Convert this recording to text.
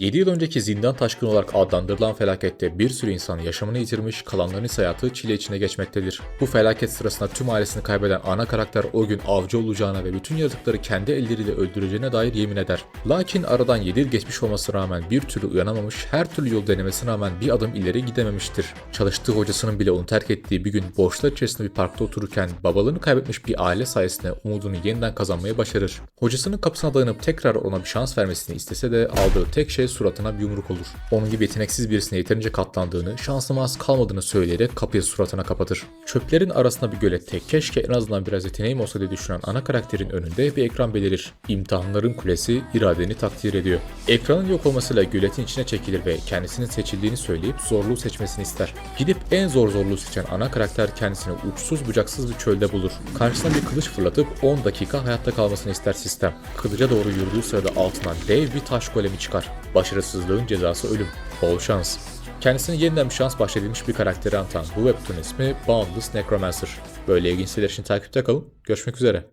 7 yıl önceki zindan taşkını olarak adlandırılan felakette bir sürü insan yaşamını yitirmiş, kalanların ise hayatı çile içine geçmektedir. Bu felaket sırasında tüm ailesini kaybeden ana karakter o gün avcı olacağına ve bütün yaratıkları kendi elleriyle öldüreceğine dair yemin eder. Lakin aradan 7 yıl geçmiş olmasına rağmen bir türlü uyanamamış, her türlü yol denemesine rağmen bir adım ileri gidememiştir. Çalıştığı hocasının bile onu terk ettiği bir gün boşluğa içerisinde bir parkta otururken babalarını kaybetmiş bir aile sayesinde umudunu yeniden kazanmayı başarır. Hocasının kapısına dayanıp tekrar ona bir şans vermesini istese de aldığı tek şey suratına bir yumruk olur. Onun gibi yeteneksiz birisine yeterince katlandığını, şansıma az kalmadığını söyleyerek kapıyı suratına kapatır. Çöplerin arasında bir gölette keşke en azından biraz yeteneğim olsa diye düşünen ana karakterin önünde bir ekran belirir. İmtihanların kulesi iradeni takdir ediyor. Ekranın yok olmasıyla göletin içine çekilir ve kendisinin seçildiğini söyleyip zorluğu seçmesini ister. Gidip en zor zorluğu seçen ana karakter kendisini uçsuz bucaksız bir çölde bulur. Karşısına bir kılıç fırlatıp 10 dakika hayatta kalmasını ister sistem. Kılıca doğru yürüdüğü sırada altından dev bir taş golemi çıkar. Başarısızlığın cezası ölüm. Bol şans. Kendisine yeniden bir şans bahşedilmiş bir karakteri anlatan bu webtoon ismi Boundless Necromancer. Böyle ilginç siteler için takipte kalın. Görüşmek üzere.